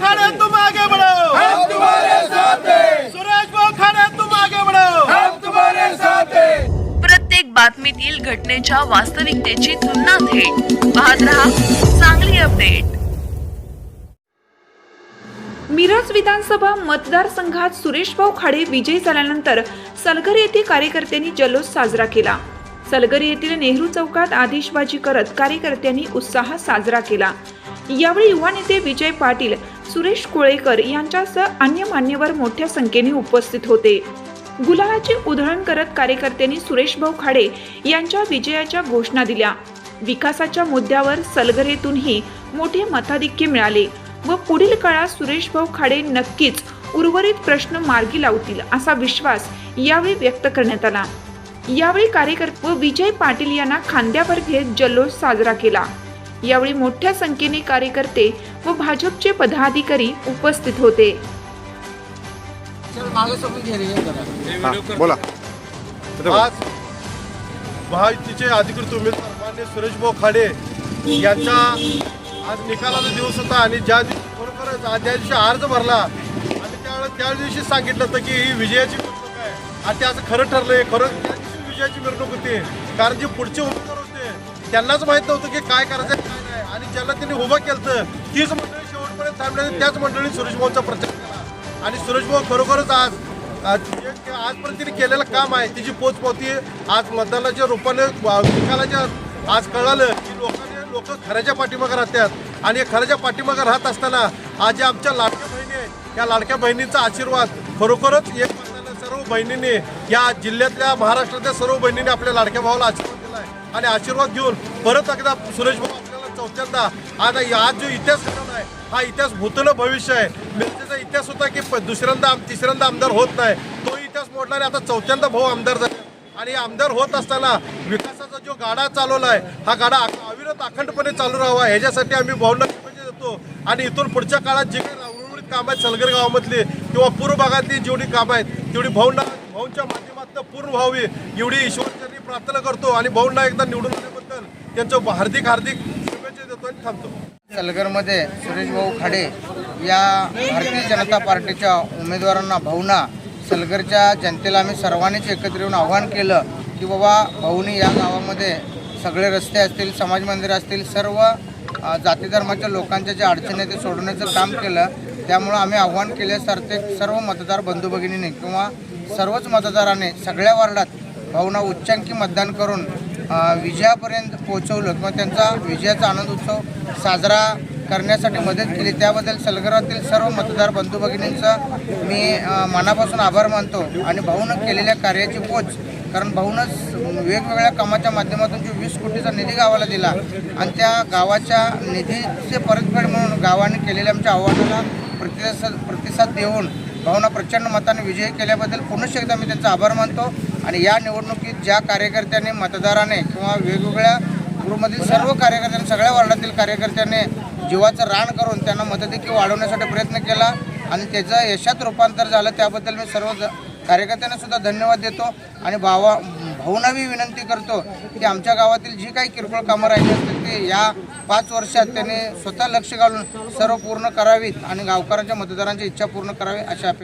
खाड़े तुम आगे बढ़ो हम तुम्हारे साथ. हैं सुरेश भाऊ खाड़े तुम आगे बढ़ो हम तुम्हारे साथ. हैं प्रत्येक बातमीतील घटनेच्या वास्तविकतेची तुलना थेट. पाहत रहा चांगली अपडेट. मिरज विधानसभा मतदारसंघात सुरेशभाऊ खाडे विजयी झाल्यानंतर सलगर येथील कार्यकर्त्यांनी जल्लोष साजरा केला. सलगर येथील नेहरू चौकात आतिषबाजी करत कार्यकर्त्यांनी उत्साह साजरा केला. यावेळी युवा नेते विजय पाटील सुरेश कोळेकर यांच्यासह अन्य मान्यवर मोठ्या संख्येने उपस्थित होते. गुलालाची उधळण करत कार्यकर्त्यांनी सुरेशभाऊ खाडे यांच्या विजयाच्या घोषणा दिल्या. विकासाच्या मुद्द्यावर सलगरेतूनही मोठे मताधिक्य मिळाले व पुढील काळात सुरेशभाऊ खाडे नक्कीच उर्वरित प्रश्न मार्गी लावतील असा विश्वास यावेळी व्यक्त करण्यात आला. यावेळी कार्यकर्ते व विजय पाटील यांना खांद्यावर घेत जल्लोष साजरा केला. यावेळी मोठ्या संख्येने कार्यकर्ते व भाजपचे पदाधिकारी उपस्थित होते. हा, बोला. आज महायुतीचे अधिकृत उमेदवार मान्य सुरेशभाऊ खाडे यांचा आज निकालाचा दिवस होता आणि ज्या दिवशी खरोखरच आज ज्या दिवशी अर्ज भरला आणि त्यावेळेस त्या दिवशी सांगितलं होतं की ही विजयाची मिरवणूक आहे. आणि ते असं खरं ठरलंय खरं त्या दिवशी विजयाची मिरवणूक होती. कारण जे पुढचे उमेदवार होते त्यांनाच माहीत नव्हतं की काय करायचं त्याला त्यांनी उभं केलं तीच मंडळी शेवटपर्यंत थांबल्या त्याच मंडळी सुरेशभाऊचा प्रचार केला. आणि सुरेशभाऊ खरोखरच आज आज आजपर्यंत तिने केलेलं काम आहे तिची पोचपावती आज मतदानाच्या रूपाने निकालाच्या आज कळालं की लोकांनी लोक खऱ्याच्या पाठीमागे राहतात. आणि या खऱ्याच्या पाठीमागे राहत असताना आज ज्या आमच्या लाडक्या बहिणी आहेत या लाडक्या बहिणींचा आशीर्वाद खरोखरच एक सर्व बहिणींनी या जिल्ह्यातल्या महाराष्ट्रातल्या सर्व बहिणींनी आपल्या लाडक्या भावाला आशीर्वाद दिला आहे आणि आशीर्वाद घेऊन परत एकदा सुरेश भाऊ आपल्याला आज आज जो इतिहास घडवला आहे हा इतिहास भूतलं भविष्य आहे. मिरजेचा इतिहास होता की प- दुसऱ्यांदा तिसऱ्यांदा आमदार होत नाही. तो इतिहास मोडणारे आता चौथ्यांदा भाऊ आमदार झाले. आणि आमदार होत असताना विकासाचा जो गाडा चालवला आहे हा गाडा अविरत अखंडपणे चालू राहावा. ह्याच्यासाठी आम्ही भाऊंना देतो आणि इथून पुढच्या काळात जे काही उर्वरित कामं आहेत सलगर गावामधली किंवा पूर्व भागातली जेवढी कामं आहेत तेवढी भाऊंना भाऊंच्या माध्यमातून पूर्ण व्हावी. एवढी ईश्वरचरणी प्रार्थना करतो. आणि भाऊंना एकदा निवडून आल्याबद्दल त्यांचं हार्दिक हार्दिक शुभेच्छा थांबतो. सलगरमध्ये सुरेशभाऊ खाडे या भारतीय जनता पार्टीच्या उमेदवारांना भाऊना सलगरच्या जनतेला आम्ही सर्वांनीच एकत्र येऊन आव्हान केलं की बाबा भाऊनी या गावामध्ये सगळे रस्ते असतील समाज मंदिर असतील सर्व जाती धर्माच्या लोकांच्या ज्या अडचणी आहेत ते सोडवण्याचं काम केलं. त्यामुळं आम्ही आव्हान केल्यासारखे सर्व मतदार बंधू भगिनीने किंवा सर्वच मतदारांनी सगळ्या वार्डात भाऊना उच्चांकी मतदान करून विजयापर्यंत पोहोचवलं किंवा त्यांचा विजयाचा आनंद उत्सव साजरा करण्यासाठी मदत केली. त्याबद्दल सलगरातील सर्व मतदार बंधू भगिनींचा मी मनापासून आभार मानतो आणि भाऊनं केलेल्या कार्याची पोच. कारण भाऊनच वेगवेगळ्या कामाच्या माध्यमातून जो वीस कोटीचा निधी गावाला दिला आणि त्या गावाच्या निधीचे परतफेड म्हणून गावाने केलेल्या आमच्या आव्हानाला प्रतिसाद प्रतिसाद देऊन भावना प्रचंड मताने विजयी केल्याबद्दल पुनश्च एकदा मी त्यांचा आभार मानतो. आणि या निवडणुकीत ज्या कार्यकर्त्यांनी मतदाराने किंवा वेगवेगळ्या ग्रुपमधील सर्व कार्यकर्त्यांनी सगळ्या वार्डातील कार्यकर्त्यांनी जीवाचं रान करून त्यांना मतदेखील वाढवण्यासाठी प्रयत्न केला आणि त्याचं यशात रूपांतर झालं त्याबद्दल मी सर्व कार्यकर्त्यांनासुद्धा कार्यकर्त्यांना सुद्धा धन्यवाद देतो आणि भावा भावनावी विनंती करतो की आमच्या गावातील जी काही किरकोळ कामं राहिली असतील ते या पाच वर्षात त्यांनी स्वतः लक्ष घालून सर्व पूर्ण करावीत आणि गावकऱ्यांच्या मतदारांची इच्छा पूर्ण करावी अशा अपेक्षा